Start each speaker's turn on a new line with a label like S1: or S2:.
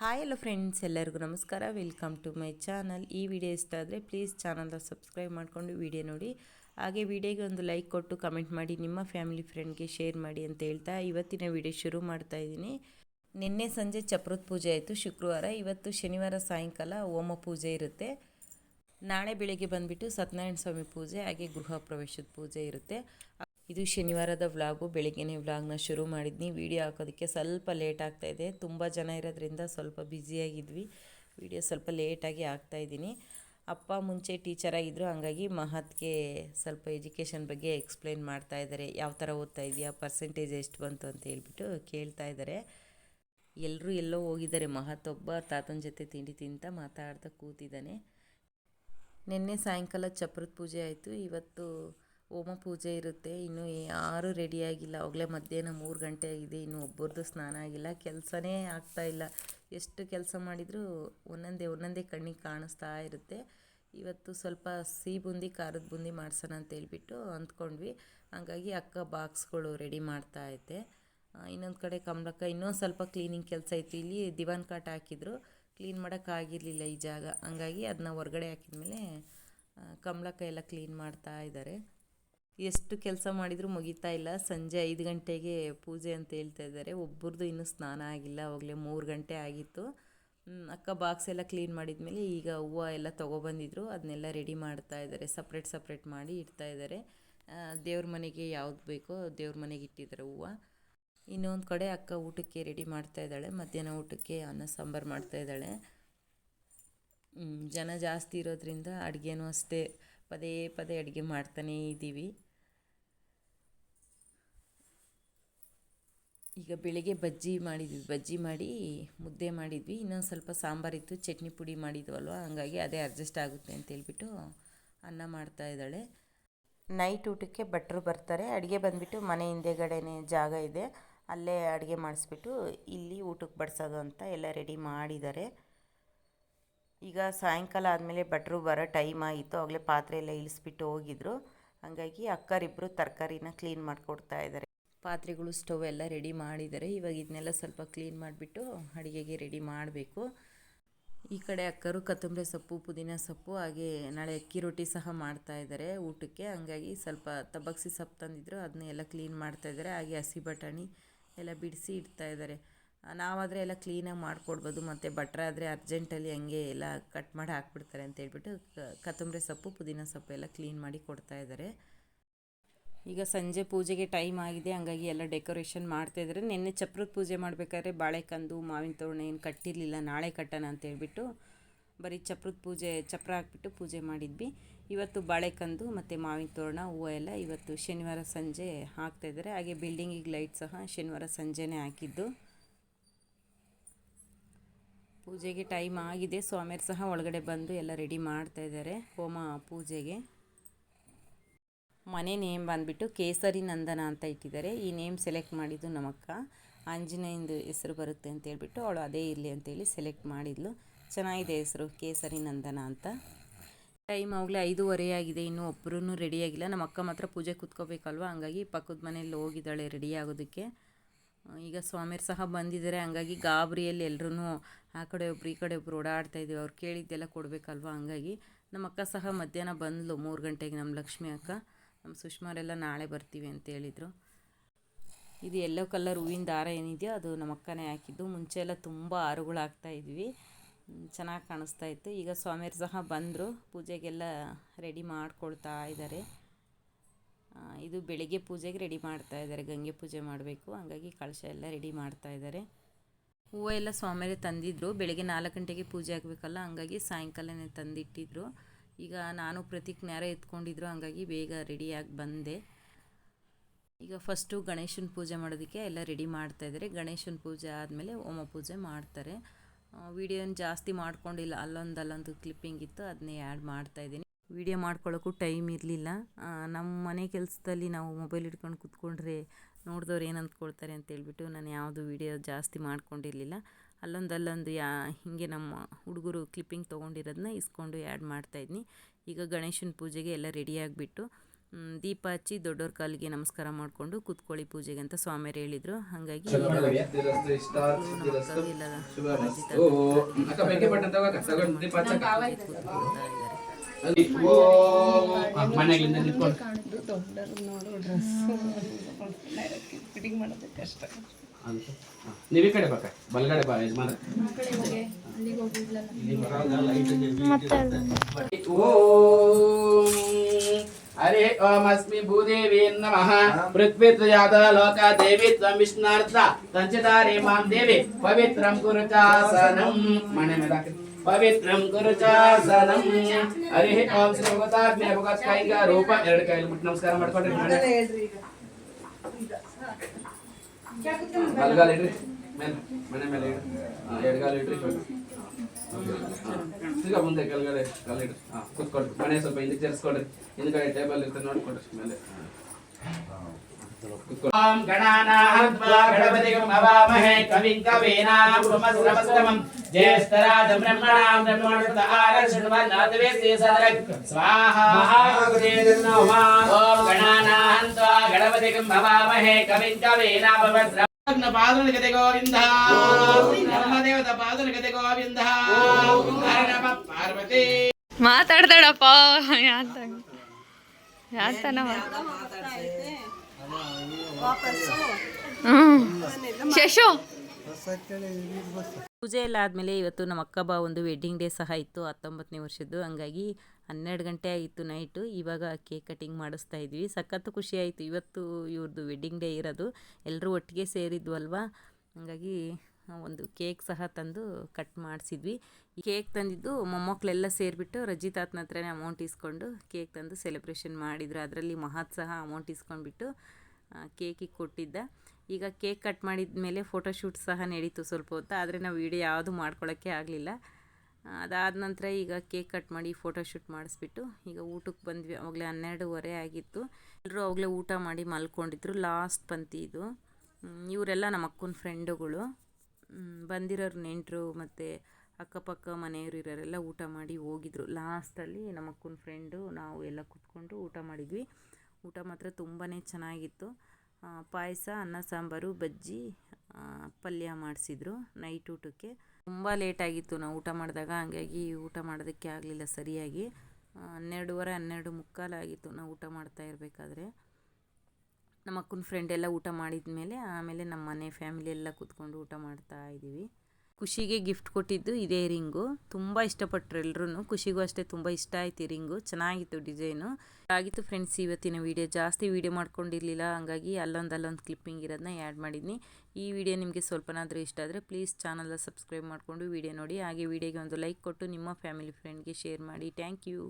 S1: Hi ಎಲ್ಲ friends ಎಲ್ಲರಿಗೂ ನಮಸ್ಕಾರ. ವೆಲ್ಕಮ್ ಟು ಮೈ ಚಾನಲ್ ಈ ವಿಡಿಯೋ ಇಷ್ಟ ಆದರೆ ಪ್ಲೀಸ್ ಚಾನಲ್ನ ಸಬ್ಸ್ಕ್ರೈಬ್ ಮಾಡಿಕೊಂಡು ವಿಡಿಯೋ ನೋಡಿ. ಹಾಗೆ ವಿಡಿಯೋಗೆ ಒಂದು ಲೈಕ್ ಕೊಟ್ಟು ಕಮೆಂಟ್ ಮಾಡಿ, ನಿಮ್ಮ ಫ್ಯಾಮಿಲಿ ಫ್ರೆಂಡ್ಗೆ ಶೇರ್ ಮಾಡಿ ಅಂತ ಹೇಳ್ತಾ ಇವತ್ತಿನ ವಿಡಿಯೋ ಶುರು ಮಾಡ್ತಾ ಇದ್ದೀನಿ. ನಿನ್ನೆ ಸಂಜೆ ಚಪ್ರದ ಪೂಜೆ ಆಯಿತು. ಶುಕ್ರವಾರ, ಇವತ್ತು ಶನಿವಾರ ಸಾಯಂಕಾಲ ಹೋಮ ಪೂಜೆ ಇರುತ್ತೆ. ನಾಳೆ ಬೆಳಿಗ್ಗೆ ಬಂದುಬಿಟ್ಟು ಸತ್ಯನಾರಾಯಣ ಸ್ವಾಮಿ ಪೂಜೆ, ಹಾಗೆ ಗೃಹ ಪ್ರವೇಶದ ಪೂಜೆ ಇರುತ್ತೆ. ಇದು ಶನಿವಾರದ ವ್ಲಾಗು. ಬೆಳಿಗ್ಗೆನೇ ವ್ಲಾಗ್ನ ಶುರು ಮಾಡಿದ್ನಿ. ವಿಡಿಯೋ ಹಾಕೋದಕ್ಕೆ ಸ್ವಲ್ಪ ಲೇಟ್ ಆಗ್ತಾಯಿದೆ ತುಂಬ ಜನ ಇರೋದ್ರಿಂದ ಸ್ವಲ್ಪ ಬ್ಯುಸಿಯಾಗಿದ್ವಿ. ವಿಡಿಯೋ ಸ್ವಲ್ಪ ಲೇಟಾಗಿ ಹಾಕ್ತಾಯಿದ್ದೀನಿ ಅಪ್ಪ ಮುಂಚೆ ಟೀಚರ್ ಆಗಿದ್ದರು ಹಂಗಾಗಿ ಮಹತ್ಗೆ ಸ್ವಲ್ಪ ಎಜುಕೇಷನ್ ಬಗ್ಗೆ ಎಕ್ಸ್ಪ್ಲೈನ್ ಮಾಡ್ತಾ ಇದ್ದಾರೆ. ಯಾವ ಥರ ಓದ್ತಾ ಇದೆಯಾ? ಪರ್ಸೆಂಟೇಜ್ ಎಷ್ಟು ಬಂತು ಅಂತ ಹೇಳ್ಬಿಟ್ಟು ಕೇಳ್ತಾ ಇದ್ದಾರೆ. ಎಲ್ಲರೂ ಎಲ್ಲೋ ಹೋಗಿದ್ದಾರೆ. ಮಹತ್ ಒಬ್ಬ ತಾತನ ಜೊತೆ ತಿಂಡಿ ತಿಂತ ಮಾತಾಡ್ತಾ ಕೂತಿದ್ದಾನೆ. ನಿನ್ನೆ ಸಾಯಂಕಾಲ ಚಪ್ರದ ಪೂಜೆ ಆಯಿತು. ಇವತ್ತು ಹೋಮ ಪೂಜೆ ಇರುತ್ತೆ. ಇನ್ನು ಯಾರೂ ರೆಡಿಯಾಗಿಲ್ಲ ಅವಾಗಲೇ ಮಧ್ಯಾಹ್ನ ಮೂರು ಗಂಟೆ ಆಗಿದೆ. ಇನ್ನು ಒಬ್ಬರದ್ದು ಸ್ನಾನ ಆಗಿಲ್ಲ. ಕೆಲಸನೇ ಆಗ್ತಾಯಿಲ್ಲ ಎಷ್ಟು ಕೆಲಸ ಮಾಡಿದರೂ ಒಂದೊಂದೇ ಒಂದೊಂದೇ ಕಣ್ಣಿಗೆ ಕಾಣಿಸ್ತಾ ಇರುತ್ತೆ. ಇವತ್ತು ಸ್ವಲ್ಪ ಸಿಹಿ ಬುಂದಿ, ಖಾರದ ಬುಂದಿ ಮಾಡ್ಸೋಣ ಅಂತ ಹೇಳ್ಬಿಟ್ಟು ಅಂದ್ಕೊಂಡ್ವಿ. ಹಂಗಾಗಿ ಅಕ್ಕ ಬಾಕ್ಸ್ಗಳು ರೆಡಿ ಮಾಡ್ತಾ ಐತೆ ಇನ್ನೊಂದು ಕಡೆ ಕಮಲಕ್ಕ ಇನ್ನೊಂದು ಸ್ವಲ್ಪ ಕ್ಲೀನಿಂಗ್ ಕೆಲಸ ಇತ್ತು. ಇಲ್ಲಿ ದಿವಾನ್ ಕಾಟ್ ಹಾಕಿದ್ರು. ಕ್ಲೀನ್ ಮಾಡೋಕ್ಕಾಗಿರಲಿಲ್ಲ ಈ ಜಾಗ. ಹಂಗಾಗಿ ಅದನ್ನ ಹೊರಗಡೆ ಹಾಕಿದ್ಮೇಲೆ ಕಮಲಕ್ಕ ಎಲ್ಲ ಕ್ಲೀನ್ ಮಾಡ್ತಾ ಇದ್ದಾರೆ ಎಷ್ಟು ಕೆಲಸ ಮಾಡಿದರೂ ಮುಗಿತಾ ಇಲ್ಲ. ಸಂಜೆ ಐದು ಗಂಟೆಗೆ ಪೂಜೆ ಅಂತ ಹೇಳ್ತಾ ಇದ್ದಾರೆ. ಒಬ್ಬರದು ಇನ್ನೂ ಸ್ನಾನ ಆಗಿಲ್ಲ. ಅವಾಗಲೇ ಮೂರು ಗಂಟೆ ಆಗಿತ್ತು. ಅಕ್ಕ ಬಾಕ್ಸ್ ಎಲ್ಲ ಕ್ಲೀನ್ ಮಾಡಿದ್ಮೇಲೆ ಈಗ ಹೂವು ಎಲ್ಲ ತೊಗೊಬಂದಿದ್ರು. ಅದನ್ನೆಲ್ಲ ರೆಡಿ ಮಾಡ್ತಾ ಇದ್ದಾರೆ. ಸಪ್ರೇಟ್ ಸಪ್ರೇಟ್ ಮಾಡಿ ಇಡ್ತಾ ಇದ್ದಾರೆ. ದೇವ್ರ ಮನೆಗೆ ಯಾವ್ದು ಬೇಕೋ ದೇವ್ರ ಮನೆಗೆ ಇಟ್ಟಿದ್ದಾರೆ ಹೂವು. ಇನ್ನೊಂದು ಕಡೆ ಅಕ್ಕ ಊಟಕ್ಕೆ ರೆಡಿ ಮಾಡ್ತಾ ಇದ್ದಾಳೆ. ಮಧ್ಯಾಹ್ನ ಊಟಕ್ಕೆ ಅನ್ನ ಸಾಂಬಾರು ಮಾಡ್ತಾ ಇದ್ದಾಳೆ. ಜನ ಜಾಸ್ತಿ ಇರೋದ್ರಿಂದ ಅಡುಗೆನೂ ಅಷ್ಟೇ. ಪದೇ ಪದೇ ಅಡುಗೆ ಮಾಡ್ತಾನೇ ಇದ್ದೀವಿ. ಈಗ ಬೆಳಿಗ್ಗೆ ಬಜ್ಜಿ ಮಾಡಿದ್ವಿ, ಬಜ್ಜಿ ಮಾಡಿ ಮುದ್ದೆ ಮಾಡಿದ್ವಿ, ಇನ್ನೊಂದು ಸ್ವಲ್ಪ ಸಾಂಬಾರಿತ್ತು ಚಟ್ನಿ ಪುಡಿ ಮಾಡಿದ್ವಲ್ವ, ಹಂಗಾಗಿ ಅದೇ ಅಡ್ಜಸ್ಟ್ ಆಗುತ್ತೆ ಅಂತ ಹೇಳ್ಬಿಟ್ಟು ಅನ್ನ ಮಾಡ್ತಾ ಇದ್ದಾಳೆ. ನೈಟ್ ಊಟಕ್ಕೆ ಭಟ್ರು ಬರ್ತಾರೆ, ಅಡುಗೆ ಬಂದುಬಿಟ್ಟು ಮನೆ ಹಿಂದೆಗಡೆನೇ ಜಾಗ ಇದೆ, ಅಲ್ಲೇ ಅಡುಗೆ ಮಾಡಿಸ್ಬಿಟ್ಟು ಇಲ್ಲಿ ಊಟಕ್ಕೆ ಬಡಿಸೋದು ಅಂತ ಎಲ್ಲ ರೆಡಿ ಮಾಡಿದ್ದಾರೆ. ಈಗ ಸಾಯಂಕಾಲ ಆದಮೇಲೆ ಭಟ್ರು ಬರೋ ಟೈಮ್ ಆಗಿತ್ತು ಆಗಲೇ ಪಾತ್ರೆ ಎಲ್ಲ ಇಳಿಸ್ಬಿಟ್ಟು ಹೋಗಿದ್ರು, ಹಾಗಾಗಿ ಅಕ್ಕರಿಬ್ಬರು ತರಕಾರಿನ ಕ್ಲೀನ್ ಮಾಡಿಕೊಡ್ತಾ ಇದ್ದಾರೆ. ಪಾತ್ರೆಗಳು, ಸ್ಟವ್ ಎಲ್ಲ ರೆಡಿ ಮಾಡಿದ್ದಾರೆ. ಇವಾಗ ಇದನ್ನೆಲ್ಲ ಸ್ವಲ್ಪ ಕ್ಲೀನ್ ಮಾಡಿಬಿಟ್ಟು ಅಡುಗೆಗೆ ರೆಡಿ ಮಾಡಬೇಕು. ಈ ಕಡೆ ಅಕ್ಕರು ಕೊತ್ತಂಬರಿ ಸೊಪ್ಪು, ಪುದೀನ ಸೊಪ್ಪು, ಹಾಗೆ ನಾಳೆ ಅಕ್ಕಿ ರೊಟ್ಟಿ ಸಹ ಮಾಡ್ತಾ ಇದ್ದಾರೆ ಊಟಕ್ಕೆ. ಹಂಗಾಗಿ ಸ್ವಲ್ಪ ತಬಕ್ಸಿ ಸೊಪ್ಪು ತಂದಿದ್ರು ಅದನ್ನೆಲ್ಲ ಕ್ಲೀನ್ ಮಾಡ್ತಾ ಇದ್ದಾರೆ. ಹಾಗೆ ಹಸಿ ಬಟಾಣಿ ಎಲ್ಲ ಬಿಡಿಸಿ ಇಡ್ತಾ ಇದ್ದಾರೆ. ನಾವಾದರೆ ಎಲ್ಲ ಕ್ಲೀನಾಗಿ ಮಾಡಿಕೊಡ್ಬೋದು, ಮತ್ತು ಭಟ್ರಾದರೆ ಅರ್ಜೆಂಟಲ್ಲಿ ಹಂಗೆ ಎಲ್ಲ ಕಟ್ ಮಾಡಿ ಹಾಕ್ಬಿಡ್ತಾರೆ ಅಂತ ಹೇಳ್ಬಿಟ್ಟು ಕೊತ್ತಂಬರಿ ಸೊಪ್ಪು, ಪುದೀನ ಸೊಪ್ಪು ಎಲ್ಲ ಕ್ಲೀನ್ ಮಾಡಿ ಕೊಡ್ತಾ ಇದ್ದಾರೆ. ಈಗ ಸಂಜೆ ಪೂಜೆಗೆ ಟೈಮ್ ಆಗಿದೆ, ಹಂಗಾಗಿ ಎಲ್ಲ ಡೆಕೋರೇಷನ್ ಮಾಡ್ತಾಯಿದ್ದಾರೆ ನಿನ್ನೆ ಚಪ್ರದ ಪೂಜೆ ಮಾಡಬೇಕಾದ್ರೆ ಬಾಳೆಕಂದು, ಮಾವಿನ ತೋರಣ ಏನು ಕಟ್ಟಿರಲಿಲ್ಲ, ನಾಳೆ ಕಟ್ಟೋಣ ಅಂತ ಹೇಳ್ಬಿಟ್ಟು ಬರೀ ಚಪ್ರದ ಪೂಜೆ, ಚಪ್ರ ಹಾಕ್ಬಿಟ್ಟು ಪೂಜೆ ಮಾಡಿದ್ವಿ. ಇವತ್ತು ಬಾಳೆಕಂದು ಮತ್ತು ಮಾವಿನ ತೋರಣ, ಹೂವು ಎಲ್ಲ ಇವತ್ತು ಶನಿವಾರ ಸಂಜೆ ಹಾಕ್ತಾಯಿದ್ದಾರೆ ಹಾಗೆ ಬಿಲ್ಡಿಂಗಿಗೆ ಲೈಟ್ ಸಹ ಶನಿವಾರ ಸಂಜೆನೇ ಹಾಕಿದ್ದು. ಪೂಜೆಗೆ ಟೈಮ್ ಆಗಿದೆ. ಸ್ವಾಮಿಯರು ಸಹ ಒಳಗಡೆ ಬಂದು ಎಲ್ಲ ರೆಡಿ ಮಾಡ್ತಾ ಇದ್ದಾರೆ ಹೋಮ ಪೂಜೆಗೆ. ಮನೆ ನೇಮ್ ಬಂದುಬಿಟ್ಟು ಕೇಸರಿ ನಂದನ ಅಂತ ಇಟ್ಟಿದ್ದಾರೆ. ಈ ನೇಮ್ ಸೆಲೆಕ್ಟ್ ಮಾಡಿದ್ದು ನಮ್ಮಕ್ಕ. ಆಂಜನೇಯಂದು ಹೆಸರು ಬರುತ್ತೆ ಅಂತ ಹೇಳ್ಬಿಟ್ಟು ಅವಳು ಅದೇ ಇರಲಿ ಅಂತೇಳಿ ಸೆಲೆಕ್ಟ್ ಮಾಡಿದ್ಲು. ಚೆನ್ನಾಗಿದೆ ಹೆಸರು, ಕೇಸರಿ ನಂದನ ಅಂತ. ಟೈಮ್ ಆಗಲೇ ಐದೂವರೆ ಆಗಿದೆ, ಇನ್ನೂ ಒಬ್ಬರೂ ರೆಡಿಯಾಗಿಲ್ಲ ನಮ್ಮ ಅಕ್ಕ ಮಾತ್ರ ಪೂಜೆ ಕೂತ್ಕೋಬೇಕಲ್ವ? ಹಂಗಾಗಿ ಪಕ್ಕದ ಮನೆಯಲ್ಲಿ ಹೋಗಿದ್ದಾಳೆ ರೆಡಿ ಆಗೋದಕ್ಕೆ. ಈಗ ಸ್ವಾಮಿಯರು ಸಹ ಬಂದಿದ್ದಾರೆ. ಹಂಗಾಗಿ ಗಾಬರಿಯಲ್ಲಿ ಎಲ್ಲರೂ ಆ ಕಡೆ ಒಬ್ರು, ಈ ಕಡೆ ಒಬ್ರು ಓಡಾಡ್ತಾ ಇದ್ದೀವಿ. ಅವ್ರು ಕೇಳಿದ್ದೆಲ್ಲ ಕೊಡಬೇಕಲ್ವ? ಹಂಗಾಗಿ ನಮ್ಮ ಅಕ್ಕ ಸಹ ಮಧ್ಯಾಹ್ನ ಬಂದಳು ಮೂರು ಗಂಟೆಗೆ ನಮ್ಮ ಲಕ್ಷ್ಮಿ ಅಕ್ಕ. ನಮ್ಮ ಸುಷ್ಮಾರೆಲ್ಲ ನಾಳೆ ಬರ್ತೀವಿ ಅಂತ ಹೇಳಿದರು. ಇದು ಎಲ್ಲೋ ಕಲರ್ ಹೂವಿನ ದಾರ ಏನಿದೆಯೋ ಅದು ನಮ್ಮ ಅಕ್ಕನೇ ಹಾಕಿದ್ದು. ಮುಂಚೆ ಎಲ್ಲ ತುಂಬ ಆಗ್ತಾ ಹಾಕ್ತಾಯಿದ್ವಿ ಚೆನ್ನಾಗಿ ಕಾಣಿಸ್ತಾ ಇತ್ತು. ಈಗ ಸ್ವಾಮಿಯರು ಸಹ ಬಂದರು. ಪೂಜೆಗೆಲ್ಲ ರೆಡಿ ಮಾಡ್ಕೊಳ್ತಾ ಇದ್ದಾರೆ ಇದು ಬೆಳಿಗ್ಗೆ ಪೂಜೆಗೆ ರೆಡಿ ಮಾಡ್ತಾ ಇದ್ದಾರೆ ಗಂಗೆ ಪೂಜೆ ಮಾಡಬೇಕು. ಹಂಗಾಗಿ ಕಳಶ ಎಲ್ಲ ರೆಡಿ ಮಾಡ್ತಾ ಇದ್ದಾರೆ ಹೂವು ಎಲ್ಲ ಸ್ವಾಮಿಯರೇ ತಂದಿದ್ದರು ಬೆಳಗ್ಗೆ ನಾಲ್ಕು ಗಂಟೆಗೆ ಪೂಜೆ ಆಗಬೇಕಲ್ಲ, ಹಂಗಾಗಿ ಸಾಯಂಕಾಲನೇ ತಂದಿಟ್ಟಿದ್ರು. ಈಗ ನಾನು ಪ್ರತೀಕ್ ನೇರ ಎತ್ಕೊಂಡಿದ್ರು, ಹಂಗಾಗಿ ಬೇಗ ರೆಡಿಯಾಗಿ ಬಂದೆ. ಈಗ ಫಸ್ಟು ಗಣೇಶನ ಪೂಜೆ ಮಾಡೋದಕ್ಕೆ ಎಲ್ಲ ರೆಡಿ ಮಾಡ್ತಾಯಿದ್ದಾರೆ ಗಣೇಶನ ಪೂಜೆ ಆದಮೇಲೆ ಹೋಮ ಪೂಜೆ ಮಾಡ್ತಾರೆ. ವಿಡಿಯೋನ ಜಾಸ್ತಿ ಮಾಡ್ಕೊಂಡಿಲ್ಲ. ಅಲ್ಲೊಂದು ಅಲ್ಲೊಂದು ಕ್ಲಿಪ್ಪಿಂಗ್ ಇತ್ತು ಅದನ್ನೇ ಆ್ಯಡ್ ಮಾಡ್ತಾಯಿದ್ದೀನಿ ವಿಡಿಯೋ ಮಾಡ್ಕೊಳ್ಳೋಕ್ಕೂ ಟೈಮ್ ಇರಲಿಲ್ಲ. ನಮ್ಮ ಮನೆ ಕೆಲಸದಲ್ಲಿ ನಾವು ಮೊಬೈಲ್ ಹಿಡ್ಕೊಂಡು ಕೂತ್ಕೊಂಡ್ರೆ ನೋಡಿದವ್ರು ಏನು ಅಂದ್ಕೊಳ್ತಾರೆ ಅಂತೇಳ್ಬಿಟ್ಟು ನಾನು ಯಾವುದು ವಿಡಿಯೋ ಜಾಸ್ತಿ ಮಾಡ್ಕೊಂಡಿರಲಿಲ್ಲ. ಅಲ್ಲೊಂದು ಅಲ್ಲೊಂದು ಯಾ ಹೀಗೆ ನಮ್ಮ ಹುಡುಗರು ಕ್ಲಿಪ್ಪಿಂಗ್ ತೊಗೊಂಡಿರೋದನ್ನ ಇಸ್ಕೊಂಡು ಆ್ಯಡ್ ಮಾಡ್ತಾಯಿದ್ನಿ ಈಗ ಗಣೇಶನ ಪೂಜೆಗೆ ಎಲ್ಲ ರೆಡಿಯಾಗಿಬಿಟ್ಟು ದೀಪ ಹಚ್ಚಿ ದೊಡ್ಡವ್ರ ಕಾಲಿಗೆ ನಮಸ್ಕಾರ ಮಾಡಿಕೊಂಡು ಕೂತ್ಕೊಳ್ಳಿ ಪೂಜೆಗೆ ಅಂತ ಸ್ವಾಮಿಯರು ಹೇಳಿದರು. ಹಾಗಾಗಿ
S2: ಫಿಟ್ಟಿಂಗ್ ಮಾಡೋದಕ್ಕೆ ಸಿದ್ಧಿರಸ್ತು,
S1: ಎಲ್ಲ
S2: ಶುಭಮಸ್ತು. ಅಕ್ಕ ಬೆಂಕಿ ಪಟ್ಟಣ ತಗೋಕ, ತಗೊಂಡು ದೀಪ ಹಚ್ಚಕ್ಕ.
S1: ಕೂತ್ಕೊಳ್ತಾ ಇದ್ದಾರೆ
S2: ಅಲ್ಲಿ ಓಂ. ಆ, ಮನೆಗಳಿಂದ ನಿಂತ್ಕೊಂಡು. ಅಂತ. ಹಾ, ನೀವ್ ಈ ಕಡೆ ಬಾಕ ಬಲಗಡೆ ಬಾ ಯಜಮಾನ ಓಂ ಹರಿ ಓಂ ಅಸ್ಮಿ ಭೂದೇವಿ ನಮಃ ಪೃಥ್ವಿ ತ್ವಜಾತ ಲೋಕ ದೇವಿ ತ್ವಂ ವಿಷ್ಣಾರ್ಥ ತಂಚಿತಾರಿ ಮಾಂ ದೇವಿ ಪವಿತ್ರಂ ಕುರು ಚಾಸನಂ ಮನೆ ಮೇಲೆ ಹಾಕಿ. ಪವಿತ್ರಂ ಕುರು ಚಾಸನಂ ಹರಿ ಓಂ ಶ್ರೀ ಭಗವತಾಜ್ಞೆ ಭಗವತ್ ಕೈಗ ರೂಪ ಎರಡು ಕೈಲಿ ಮುಟ್ಟಿ ನಮಸ್ಕಾರ ಮಾಡ್ಕೊಂಡ್ರಿ ಮನೆ ಇಡ್ರಿ. ಮೇಲೆ, ಮನೆ ಮೇಲೆ ಇಡ್ರಿ. ಮುಂದೆ ಕೆಳಗಡೆ ಕಾಲ ಇಡ್ರಿ. ಹಾಂ ಮನೆ ಸ್ವಲ್ಪ ಹಿಂದಕ್ಕೆ ಸೇರಿಸ್ಕೊಡ್ರಿ ಹಿಂದ್ಗಡೆ ಟೇಬಲ್ ಇರ್ತದೆ ನೋಡ್ಕೊಡ್ರಿ ಮೇಲೆ. ॐ गणानाहत्वा गणपतिगम् अवामहे कविं कवीनाम् ज्येष्ठराज ब्रह्मणां ब्रह्मणुत आरक्षणवन्नाथवेसे सदरक् स्वाहा ॐ गणानाहन्त्वा गणपतिगम् भवामहे कविं कवीनाभवत् పాదులు గతి గోవింద బ్రహ్మదేవత పాదులు గతి గోవింద
S3: పార్వతి మాట్లాడతాడప్ప యాతన మాట్లాడతా ಶಶು
S1: ಪೂಜೆ ಎಲ್ಲ ಆದಮೇಲೆ ಇವತ್ತು ನಮ್ಮ ಅಕ್ಕ ಬಾ ಒಂದು ವೆಡ್ಡಿಂಗ್ ಡೇ ಸಹ ಇತ್ತು, ಹತ್ತೊಂಬತ್ತನೇ ವರ್ಷದ್ದು. ಹಂಗಾಗಿ ಹನ್ನೆರಡು ಗಂಟೆ ಆಯಿತು ನೈಟು ಇವಾಗ ಕೇಕ್ ಕಟಿಂಗ್ ಮಾಡಿಸ್ತಾ ಇದ್ವಿ. ಸಖತ್ತು ಖುಷಿ ಆಯಿತು. ಇವತ್ತು ಇವ್ರದ್ದು ವೆಡ್ಡಿಂಗ್ ಡೇ ಇರೋದು. ಎಲ್ಲರೂ ಒಟ್ಟಿಗೆ ಸೇರಿದ್ವಲ್ವಾ? ಹಂಗಾಗಿ ಒಂದು ಕೇಕ್ ಸಹ ತಂದು ಕಟ್ ಮಾಡಿಸಿದ್ವಿ. ಕೇಕ್ ತಂದಿದ್ದು ಮೊಮ್ಮಕ್ಕಳೆಲ್ಲ ಸೇರಿಬಿಟ್ಟು ರಜಿತ್ ಆತನ ಹತ್ರನೇ ಅಮೌಂಟ್ ಇಸ್ಕೊಂಡು ಕೇಕ್ ತಂದು ಸೆಲೆಬ್ರೇಷನ್ ಮಾಡಿದ್ರು. ಅದರಲ್ಲಿ ಮಹತ್ ಸಹ ಅಮೌಂಟ್ ಇಸ್ಕೊಂಡ್ಬಿಟ್ಟು ಕೇಕಿಗೆ ಕೊಟ್ಟಿದ್ದ. ಈಗ ಕೇಕ್ ಕಟ್ ಮಾಡಿದ ಮೇಲೆ ಫೋಟೋಶೂಟ್ ಸಹ ನಡೀತು ಸ್ವಲ್ಪ ಹೊತ್ತು. ಆದರೆ ನಾವು ವೀಡಿಯೋ ಯಾವುದು ಮಾಡ್ಕೊಳ್ಳೋಕ್ಕೆ ಆಗಲಿಲ್ಲ. ಅದಾದ ನಂತರ ಈಗ ಕೇಕ್ ಕಟ್ ಮಾಡಿ ಫೋಟೋಶೂಟ್ ಮಾಡಿಸ್ಬಿಟ್ಟು ಈಗ ಊಟಕ್ಕೆ ಬಂದ್ವಿ. ಅವಾಗಲೇ ಹನ್ನೆರಡೂವರೆ ಆಗಿತ್ತು. ಎಲ್ಲರೂ ಅವಾಗಲೇ ಊಟ ಮಾಡಿ ಮಲ್ಕೊಂಡಿದ್ರು. ಲಾಸ್ಟ್ ಪಂತಿ ಇದು. ಇವರೆಲ್ಲ ನಮ್ಮ ಅಕ್ಕನ ಫ್ರೆಂಡುಗಳು ಬಂದಿರೋರು ನೆಂಟರು ಮತ್ತು ಅಕ್ಕಪಕ್ಕ ಮನೆಯವರು ಇರೋರೆಲ್ಲ ಊಟ ಮಾಡಿ ಹೋಗಿದ್ರು. ಲಾಸ್ಟಲ್ಲಿ ನಮ್ಮ ಅಕ್ಕನ ಫ್ರೆಂಡು ನಾವು ಎಲ್ಲ ಕೂತ್ಕೊಂಡು ಊಟ ಮಾಡಿದ್ವಿ. ಊಟ ಮಾತ್ರ ತುಂಬಾ ಚೆನ್ನಾಗಿತ್ತು. ಪಾಯಸ, ಅನ್ನ, ಸಾಂಬಾರು, ಬಜ್ಜಿ ಪಲ್ಯ ಮಾಡಿಸಿದ್ರು ನೈಟ್ ಊಟಕ್ಕೆ. ತುಂಬ ಲೇಟಾಗಿತ್ತು ನಾವು ಊಟ ಮಾಡಿದಾಗ. ಹಂಗಾಗಿ ಊಟ ಮಾಡೋದಕ್ಕೆ ಆಗಲಿಲ್ಲ ಸರಿಯಾಗಿ. ಹನ್ನೆರಡುವರೆ, ಹನ್ನೆರಡು ಮುಕ್ಕಾಲಾಗಿತ್ತು ನಾವು ಊಟ ಮಾಡ್ತಾ ಇರಬೇಕಾದ್ರೆ. ನಮ್ಮ ಅಕ್ಕನ ಫ್ರೆಂಡ್ ಎಲ್ಲ ಊಟ ಮಾಡಿದ ಮೇಲೆ ಆಮೇಲೆ ನಮ್ಮ ಮನೆ ಫ್ಯಾಮಿಲಿ ಎಲ್ಲ ಕೂತ್ಕೊಂಡು ಊಟ ಮಾಡ್ತಾ ಇದ್ದೀವಿ. ಖುಷಿಗೆ ಗಿಫ್ಟ್ ಕೊಟ್ಟಿದ್ದು ಇದೇ ರಿಂಗು. ತುಂಬ ಇಷ್ಟಪಟ್ಟರು ಎಲ್ಲರೂ ಖುಷಿಗೂ ಅಷ್ಟೇ ತುಂಬ ಇಷ್ಟ ಆಯಿತು ರಿಂಗು. ಚೆನ್ನಾಗಿತ್ತು ಡಿಸೈನು. ಆಗಿತ್ತು ಫ್ರೆಂಡ್ಸ್, ಇವತ್ತಿನ ವೀಡಿಯೋ ಜಾಸ್ತಿ ವೀಡಿಯೋ ಮಾಡ್ಕೊಂಡಿರಲಿಲ್ಲ. ಹಾಗಾಗಿ ಅಲ್ಲೊಂದು ಅಲ್ಲೊಂದು ಕ್ಲಿಪ್ಪಿಂಗ್ ಇರೋದನ್ನ ಆ್ಯಡ್ ಮಾಡಿದ್ನಿ. ಈ ವಿಡಿಯೋ ನಿಮಗೆ ಸ್ವಲ್ಪನಾದರೂ ಇಷ್ಟ ಆದರೆ ಪ್ಲೀಸ್ ಚಾನಲ್ನ ಸಬ್ಸ್ಕ್ರೈಬ್ ಮಾಡಿಕೊಂಡು ವಿಡಿಯೋ ನೋಡಿ. ಹಾಗೆ ವಿಡಿಯೋಗೆ ಒಂದು ಲೈಕ್ ಕೊಟ್ಟು ನಿಮ್ಮ ಫ್ಯಾಮಿಲಿ ಫ್ರೆಂಡ್ಗೆ ಶೇರ್ ಮಾಡಿ. Thank you.